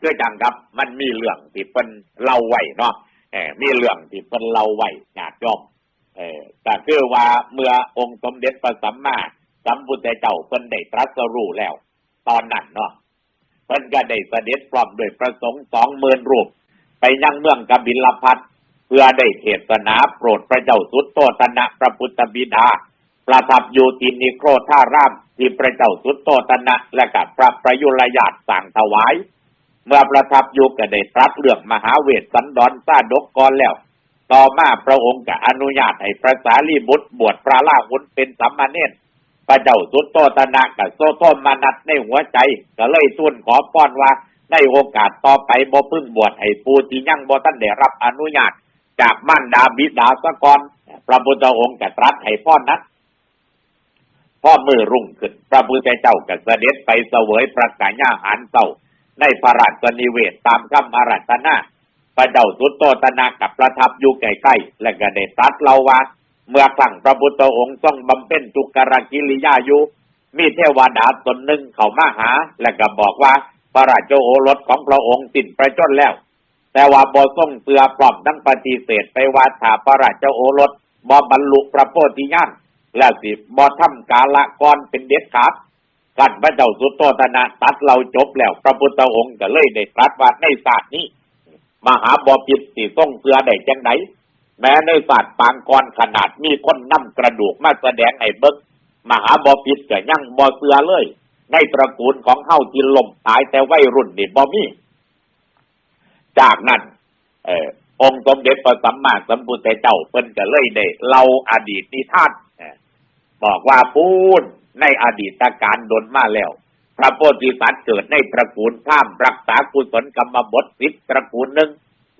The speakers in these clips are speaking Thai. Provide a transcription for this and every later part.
คือจังครับ มันมีเรื่องที่เพิ่นเล่าไว้เนาะเออมีเรื่องที่เพิ่นเล่าไว้ญาติโยมเออก็คือว่าเมื่อองค์สมเด็จพระสัมมาสัมพุทธเจ้าเพิ่นได้ตรัสรู้แล้ว ตอนนั้นเนาะเพิ่นก็ได้เสด็จพร้อมด้วยประสงค์สองหมื่นรูป ไปยังเมืองกบิลพัทเพื่อได้เทศนาโปรดพระเจ้าสุตโตตนะพระพุทธบิดา ประทับอยู่ที่นิโครธารามที่พระเจ้าสุตโตตนะและกับพระประยุรญาติสั่งถวาย เมื่อประทับอยู่ก็ได้ตรัสเรื่องมหาเวทสันดรซาดกก่อนแล้ว ต่อมาพระองค์ก็อนุญาตให้พระสารีบุตรบวชพระลาหุนเป็นสัมมาเนรพระเจ้าสุตโตตนะกับโซโตมานัดในหัวใจก็เลยทูลขอป้อนว่าในโอกาสต่อไปบ่พึ่งบวชให้ผู้ที่ยั่งบ่ท่านได้รับอนุญาต จากมารดาบิดาสะก่อนพระพุทธองค์ก็ตรัสให้พ่อนั้นพ่อมือรุ่งขึ้น พระพุทธเจ้าก็เสด็จไปเสวยพระกายาหารเศร้า ในพระราชนิเวศตามคำอารัตนาพระเจ้าสุตโตตนะกับประทับอยู่ใกล้ๆและก็ได้ตรัสเล่าว่า เมื่อครั้งพระพุทธองค์ทรงบำเพ็ญทุกขกิริยาอยู่ มีเทวดาตนหนึ่งเข้ามาหา และก็บอกว่าพระราชโอรสของพระองค์สิ้นประชนแล้ว แต่ว่าบ่ทรงเสือปลอมทั้งปฏิเสธไปว่าถ้าพระราชโอรสบ่บรรลุพระโพธิญาณและสิบ่ทำกาละก่อนเป็นเด็ดขาด ท่านพระเจ้าสุตโตตนะตัดเราจบแล้ว พระพุทธองค์ก็เลยได้ตรัสว่าในศาสตร์นี้ มหาบอพิษสิทรงเสือได้จังไหนแม้ในศาสตร์ปางกรขนาดมีคนนำกระดูกมาแสดงให้เบิกมหาบอพิษก็ยังบอเสือเลย ในตระกูลของเฮาจินลมตายแต่วัยรุ่นนี่บอมีจากนั้น เออองค์สมเด็จพระสัมมาสัมพุทธเจ้าเพิ่นก็เลยได้เล่าอดีตนิทาน บอกว่าปูนในอดีตการดนมาแล้ว พระโพธิสัตว์เกิดในตระกูลข้ามรักษากุศลกรรมบทสิบตระกูลหนึ่ง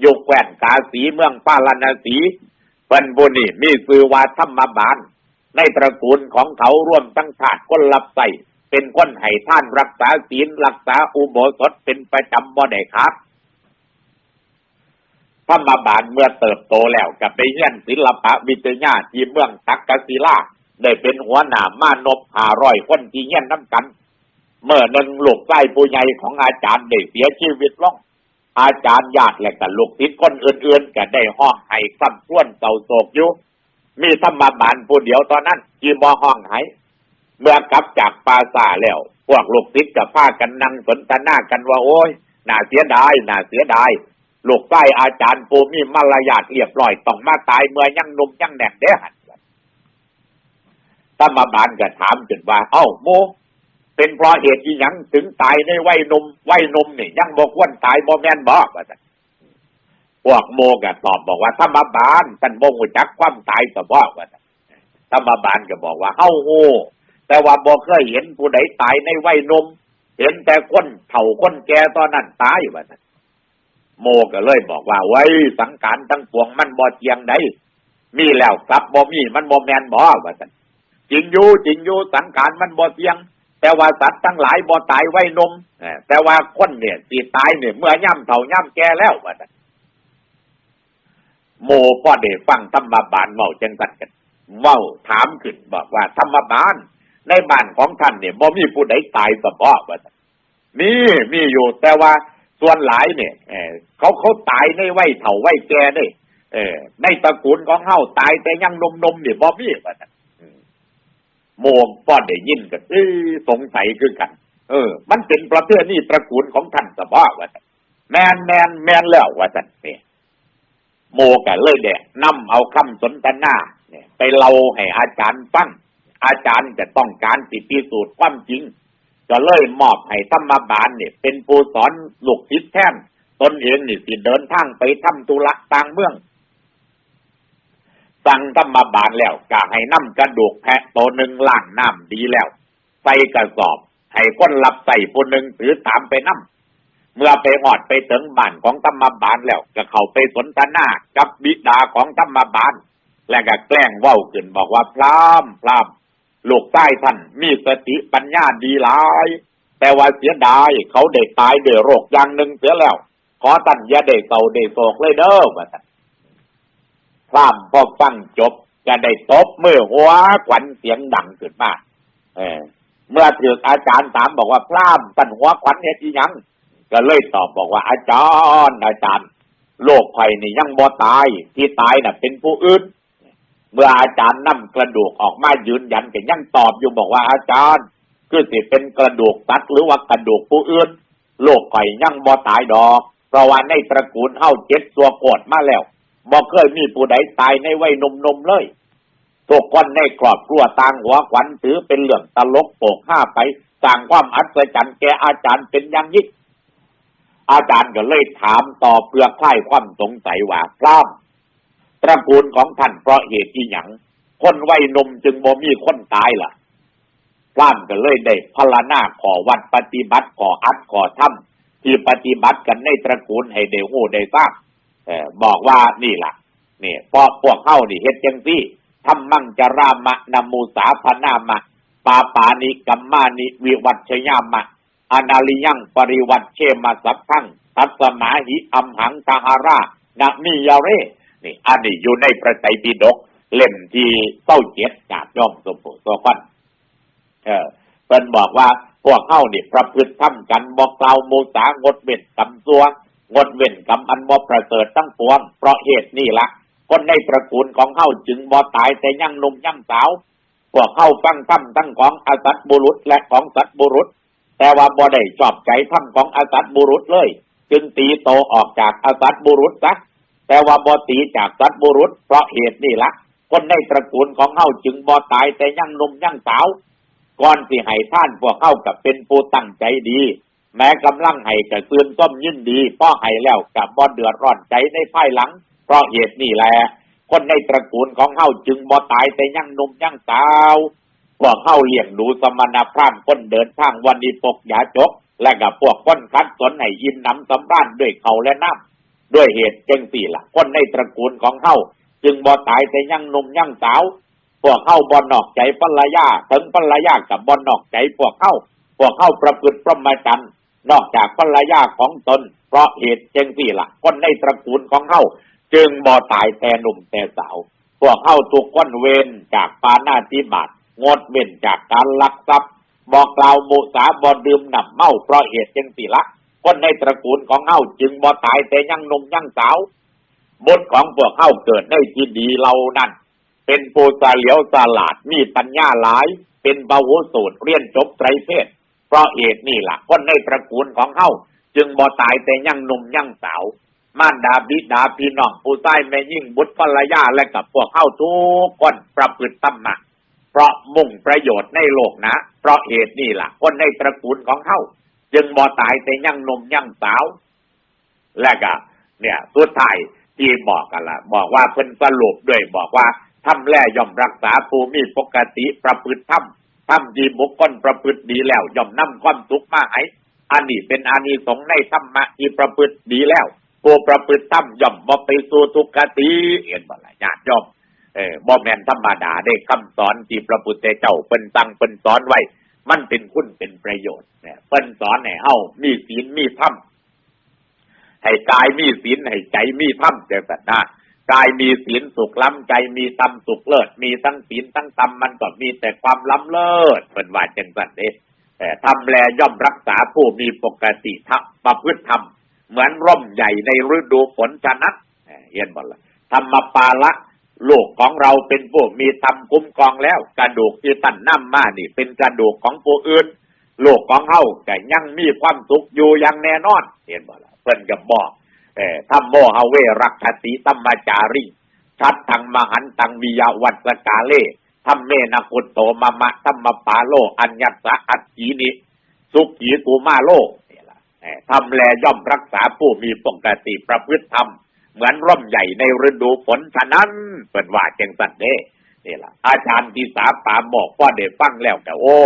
อยู่แคว้นกาสีเมืองปาลนาสีเพิ่นบุนี่มีคือว่าธรรมบาล ในตระกูลของเขาร่วมทั้งชาติคนรับใส่เป็นคนให้ท่านรักษาศีลรักษาอุโบสถเป็นประจำบ่ได้ครับธรรมบาลเมื่อเติบโตแล้วกับไปเรียนศิลปะวิทยาที่เมืองตักกศิลา ได้เป็นหัวหน้ามานพหาร้อยคนที่เรียนน้ำกัน เมื่อหนึ่งลูกใกล้ผู้ใหญ่ของอาจารย์ได้เสียชีวิตลงอาจารย์ญาติและกับลูกศิษย์คนอื่นๆก็ได้ห้องให้ำส่วนเศร้าโศกอยู่ มีธรรมบาลผู้เดียวตอนนั้นที่บ่ห้องให้เมื่อกลับจากปาซาแล้ว พวกลูกศิษย์กับพากันนั่งสนทนากันว่าโอ้ยน่าเสียดายน่าเสียดายลูกไส้อาจารย์ปูมีมารยาทเรียบร้อยต้องมาตายเมื่อยังนุ่มยังแหน่งเด้หัน ธรรมบาลก็ถามจนว่า เอ้าโม เป็นเพราะเหตุที่ยังถึงตายในวัยนมวัยนมนี่ยังบอกว่าตายบ่แม่นบอว่าซั่นพวกโมก็ตอบบอกว่าธรรมบาลท่านบ่รู้จักความตายก็บอกว่าซั่นธรรมบาลก็บอกว่าเฮาโง่แต่ว่าบ่เคยเห็นผู้ใดตายในวัยนม เห็นแต่คนเฒ่าคนแก่ตอนนั้นตายว่าซั่นโมก็เลยบอกว่าไว้สังขารทั้งปวงมันบ่เที่ยงได้มีแล้วกลับบ่มีมันบ่แมนบ่ว่าซั่น จริงอยู่จริงอยู่สังขารมันบ่เที่ยง แต่ว่าสัตว์ทั้งหลายบ่ตายไว้นมเออแต่ว่าคนเนี่ยสิตายเนี่ยเมื่อย่ำเฒ่าย่ำแก่แล้วว่าซั่นโมพ่อได้ฟังธรรมบาลเว้าจังซั่นกันเว้าถามขึ้นบอกว่าธรรมบาลในบ้านของท่านเนี่ยบ่มีผู้ใดตายบ่บ่ว่าซั่นมีมีอยู่แต่ว่าส่วนหลายเนี่ยเออเขาเขาตายในวัยเฒ่าวัยแก่เด้เออในตระกูลของเฮาตายแต่ยังหนมๆนี่ยบ่มีว่าซั่นอืม โมงป้อนได้ยินก็เอ้ยสงสัยคือกัน เออ มันเป็นประเภทนี้ตระกูลของท่านสบ้าว่าซั่นแมนแมนแมนแล้วว่าซั่นเนี่ยโมก็เลยแดะนำเอาคำสนทนาเนี่ย ไปเล่าให้อาจารย์ฟังอาจารย์จะต้องการสิพิสูจน์ความจริงก็เลยมอบให้ธรรมบาลเนี่ย เป็นผู้สอนลูกศิษย์แท้นตนเองนี่สิเดินทางไปทำธุระต่างเมือง สั่งธรรมบาลแล้วก็ให้น้ำกระดูกแพะตัวหนึ่งล้างน้ำดีแล้ว ใส่กระสอบ ให้คนรับใส่ผู้หนึ่งถือตามไปน้ำเมื่อไปหอดไปถึงบ้านของธรรมบาลแล้ว ก็เข้าไปสนทนากับบิดาของธรรมบาลและก็แกล้งเว้าขึ้นบอกว่าพรามพรามลูกใต้ท่านมีสติปัญญาดีหลาย แต่ว่าเสียดายเขาได้ตายด้วยโรคอย่างหนึ่งเสียแล้ว ขอท่านยาได้เศร้าได้โศกเลยเด้อว่าท่าน พรามพอฟังจบจะได้ตบมือหัวขวัญเสียงดังขึ้นมาเออเมื่อถืออาจารย์ถามบอกว่าพรามท่านหัวขวัญเฮ็ดอีหยังก็เลยตอบบอกว่าอาจารย์อาจารย์ โลกไผ่นี่ยังบ่ตาย ที่ตายน่ะ เป็นผู้อื่น เมื่ออาจารย์นำกระดูกออกมายืนยันก็ยังตอบอยู่บอกว่าอาจารย์ คือสิเป็นกระดูกสัตว์หรือว่ากระดูกผู้อื่น โลกไผ่ยังบ่ตายดอก เพราะว่าในตระกูลเฮาเจ็ดตัวโกดมาแล้ว บ่เคยมีผู้ใดตายในวัยหนุ่มๆเลยทุกคนในครอบครัวต่างหัวขวัญถือเป็นเรื่องตลกโปกห้าไปสร้างความอัศจรรย์แกอาจารย์เป็นอย่างยิ่งอาจารย์ก็เลยถามต่อเปลือกคลายความสงสัยว่าพรามตระกูลของท่านเพราะเหตุที่หยังคนวัยนมจึงบ่มีคนตายล่ะพรามก็เลยได้พลานาขอวัดปฏิบัติขออัดขอทำที่ปฏิบัติกันในตระกูลให้ได้หูได้ทราบ เออบอกว่านี่ล่ะนี่พอพวกเข้านี่เฮ็ดจังซี่ทำมั่งจรามะนมูสาพนามะ ปาปานิกัมมานิวิวัชยามะ อนาลิยังปริวัตเชมาสัพพังทัสมาหิอัมหังตาหารานะมิยาเรนี่ อันนี้อยู่ในพระไตรปิฎกเล่มที่เต้าเจ็ดจากย่อมสมบูรณ์ตัวกันเออเป็นบอกว่าพวกเข้านี่ประพฤติทำกันบอกกล่าวโมสางดเว้นกำซัว งดเว้นกำอันบ่ประเสริฐทั้งปวง เพราะเหตุนี่ละคนในตระกูลของเข้าจึงบ่ตายแต่ยังนุ่มยังสาวพวกเข้าฟังธรรมทั้งของอาสัตบุรุษและของสัตบุรุษ แต่ว่าบ่ได้ชอบใจธรรมของอาสัตบุรุษเลย จึงตีโตออกจากอาสัตบุรุษซะแต่ว่าบ่ตีจากสัตบุรุษ เพราะเหตุนี่ละคนในตระกูลของเฮาจึงบ่ตายแต่ยังนุ่มยังสาวก่อนสิให้ท่านพวกเข้ากับเป็นผู้ตั้งใจดี แม้กำลังให้กับซืนต้มยินดีพ่อให้แล้วกับบ่เดือดร้อนใจในภายหลัง เพราะเหตุนี่แหละคนในตระกูลของเฮาจึงบ่ตายแต่ยังหนุ่มยังสาวพวกเข้าเลี้ยงดูสมณพราหมณ์คนเดินทางวันนี้ปกยาจก และกับพวกคนคัดสนให้ยินน้ำสำราญด้วยเขาและน้ำด้วยเหตุจังสี่ละคนในตระกูลของเข้าจึงบ่ตายแต่ยังหนุ่มยังสาวพวกเข้าบ่นอกใจภรรยาถึงภรรยากับบ่นอกใจพวกเข้าพวกเข้าประพฤติพรหมจรรย์ นอกจากภรรยาของตน เพราะเหตุเจงสี่ละคนในตระกูลของเข้าจึงบ่ตายแต่หนุ่มแต่สาว พวกเข้าถูกก้นเวรจากปานาติบาตงดเว้นจากการลักทรัพย์ บอกกล่าวมุสาบอดื่มหนำเมาเพราะเหตุเจงสี่ละคนในตระกูลของเฮาจึงบ่ตายแต่ยังหนุ่มยังสาวบทของพวกเฮาเกิดในที่ดีเรานั่นเป็นผู้สาเหลียวสลาดมีปัญญาหลาย เป็นบาวุสูตรเรียนจบไตรเพศ เพราะเหตุนี่ล่ะคนในตระกูลของเฮาจึงบ่ตายแต่ยังหนุ่มยังสาวมารดาบิดาพี่น้องผู้ใต้แม่ยิ่งบุตรภรรยาและกับพวกเฮาทุกคนประพฤติธรรมะเพราะมุ่งประโยชน์ในโลกนะ เพราะเหตุนี่ล่ะ คนในตระกูลของเขาจึงบ่ตายแต่ยังหนมยังสาว และก็เนี่ยสุดท้ายที่บอกกันละบอกว่าเพิ่นสรุปด้วยบอกว่าทำแล่ย่อมรักษาภูมิปกติประพฤติธรรม ทำดีบุคคลประพฤติดีแล้วย่อมนำความสุขมาให้อันนี้เป็นอานิสงส์ในธรรมะที่ประพฤติดีแล้วผู้ประพฤติธรรมย่อมบ่ไปสู่ทุกขติเห็นบ่ละญาติโยมเออบ่แม่นธรรมดาได้คำสอนที่พระพุทธเจ้าเปิ้นสั่งเปิ้นสอนไว้ มันเป็นคุณเป็นประโยชน์เนี่ยเปิ้นสอนให้เฮามีศีลมีธรรมให้กายมีศีลให้ใจมีธรรมเจ้าสัตว์นะ กายมีศีลสุขล้ำใจมีธรรมสุขเลิศ มีทั้งศีลทั้งธรรมมันก็มีแต่ความล้ำเลิศเปิ้นว่าจังซั่นเด้แต่ทำแลย่อมรักษาผู้มีปกติธรรมประพฤติธรรม เหมือนร่มใหญ่ในฤดูฝนฉะนั้นเอ่อเห็นบ่ล่ะธรรมปาละโลกของเราเป็นผู้มีธรรมคุ้มครองแล้ว กระดูกที่ตั้นน้ำมานี่ เป็นกระดูกของผู้อื่น โลกของเฮาแต่ยังมีความสุขอยู่อย่างแน่นอน เห็นบ่ล่ะเพิ่นก็บอก เอ่อธรรมโมหเวรักขติตัมมาจาริชัดทางมหันตังวิยาวัตสกาเลธรรมเมนะพุตโตมะมะธรรมปาโล อัญญสะอัจจีนิ สุขีกูมาโลนี่ละเอ่อทำแลย่อมรักษาผู้มีปกติประพฤติธรรม เหมือนร่มใหญ่ในฤดูฝนฉะนั้นเป็นว่าเจงสันเด้นี่ล่ะอาจารย์ที่สาปามบอกพ่อเดฟังแล้วแต่โอ้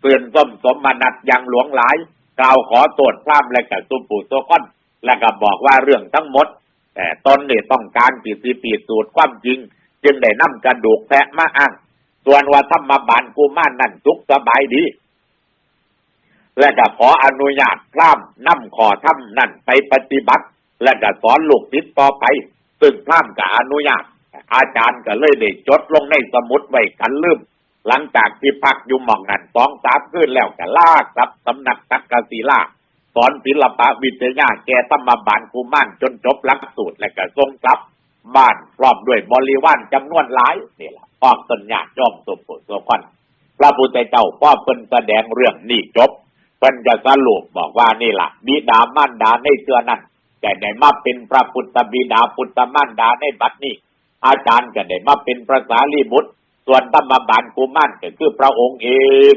เตือนส้มสมนัดยังหลวงหลาย กล่าวขอตรวจพร่ำและกับสุปูโซก้อน แล้วก็บอกว่าเรื่องทั้งหมด แต่ตนเนี่ยต้องการปีสีปีสูตรความจริง จึงได้นำกระดูกแพะมาอ้างส่วนว่าธรรมบาลกูมานนั่นสุขสบายดี และก็ขออนุญาตพร่ำนำขอทำนั่นไปปฏิบัติ และก็สอนลูกศิษย์ต่อไป ซึ่งพร่ำกับอนุญาต อาจารย์ก็เลยได้จดลงในสมุดไว้กันลืมหลังจากที่พักอยู่หม่องนั้นสองสามคืนแล้วก็ลากกลับสำนักตักกศิลา สอนศิลปะวิทยาแก่ธรรมบาลกุมารจนจบหลักสูตรและก็ทรงกลับบ้านพร้อมด้วยบริวารจำนวนหลายนี่แหละพร้อมต้นญาติย่อมสมบูรณ์สมพันพระพุทธเจ้าพ่อเพิ่นแสดงเรื่องนี้จบเพิ่นจะสรุปบอกว่านี่ละบิดามารดาในเชือนั้นแต่ได้มาเป็นพระพุทธบิดาพุทธมารดาในบัดนี้ อาจารย์ก็ได้มาเป็นพระสารีบุตร ส่วนธรรมบาลกุมารก็คือพระองค์เอง